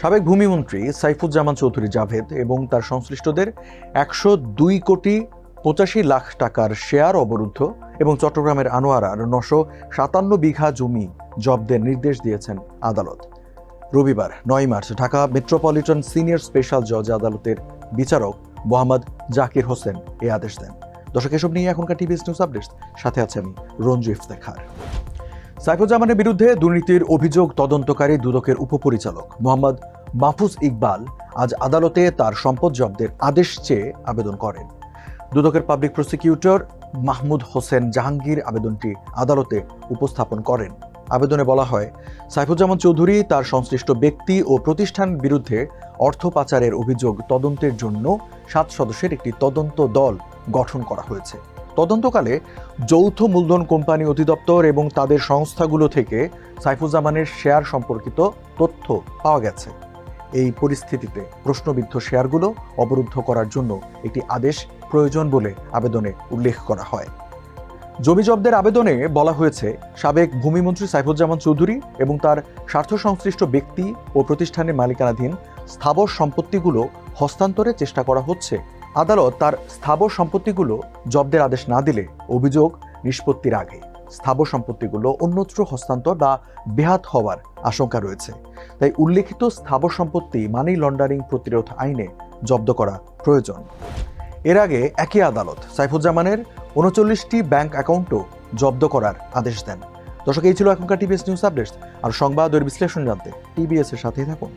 সাবেক ভূমিমন্ত্রী সাইফুজ্জামান চৌধুরী জাভেদ এবং তার সংশ্লিষ্টদের একশো দুই কোটি পঁচাশি লাখ টাকার শেয়ার অবরুদ্ধ এবং চট্টগ্রামের আনোয়ারার নশো সাতান্ন বিঘা জমি জব্দের নির্দেশ দিয়েছেন আদালত। রবিবার নয় March Dhaka metropolitan senior special জজ আদালতের বিচারক মোহাম্মদ জাকির হোসেন এই আদেশ দেন। দর্শক, এসব নিয়ে এখনকার টিভিএস নিউজ আপডেট সাথে আছে আমি রঞ্জু ইফতেখার। সাইফুজ্জামানের বিরুদ্ধে দুর্নীতির অভিযোগ তদন্তকারী দুদকের উপপরিচালক মোহাম্মদ মাহফুজ ইকবাল আজ আদালতে তার সম্পদ জব্দের আদেশ চেয়ে আবেদন করেন। দুদকের পাবলিক প্রসিকিউটর মাহমুদ হোসেন জাহাঙ্গীর আবেদনটি আদালতে উপস্থাপন করেন। আবেদনে বলা হয়, সাইফুজ্জামান চৌধুরী তার সংশ্লিষ্ট ব্যক্তি ও প্রতিষ্ঠান বিরুদ্ধে অর্থ পাচারের অভিযোগ তদন্তের জন্য সাত সদস্যের একটি তদন্ত দল গঠন করা হয়েছে। তদন্তকালে যৌথ মূলধন কোম্পানি অধিদপ্তর এবং তাদের সংস্থাগুলো থেকে সাইফুজ্জামানের শেয়ার সম্পর্কিত তথ্য পাওয়া গেছে। এই পরিস্থিতিতে প্রশ্নবিদ্ধ শেয়ারগুলো অবরুদ্ধ করার জন্য একটি আদেশ প্রয়োজন বলে আবেদনে উল্লেখ করা হয়। জমি জব্দের আবেদনে বলা হয়েছে, সাবেক ভূমিমন্ত্রী সাইফুজ্জামান চৌধুরী এবং তার স্বার্থ সংশ্লিষ্ট ব্যক্তি ও প্রতিষ্ঠানের মালিকানাধীন স্থাবর সম্পত্তিগুলো হস্তান্তরের চেষ্টা করা হচ্ছে আদালত তার স্থাবর সম্পত্তিগুলো জব্দের আদেশ না দিলে অভিযোগ নিষ্পত্তির আগে। স্থাবর সম্পত্তিগুলো অন্যত্র হস্তান্তর বা বেহাত হওয়ার আশঙ্কা রয়েছে। তাই উল্লেখিত স্থাবর সম্পত্তি মানি লন্ডারিং প্রতিরোধ আইনে জব্দ করা প্রয়োজন। এর আগে একই আদালত সাইফুজ্জামানের উনচল্লিশটি ব্যাংক অ্যাকাউন্টও জব্দ করার আদেশ দেন। দর্শক, এই ছিল এখনকার টিভিএস নিউজ আপডেটস। আর সংবাদ ও বিশ্লেষণ জানতে টিবিএস এর সাথেই থাকুন।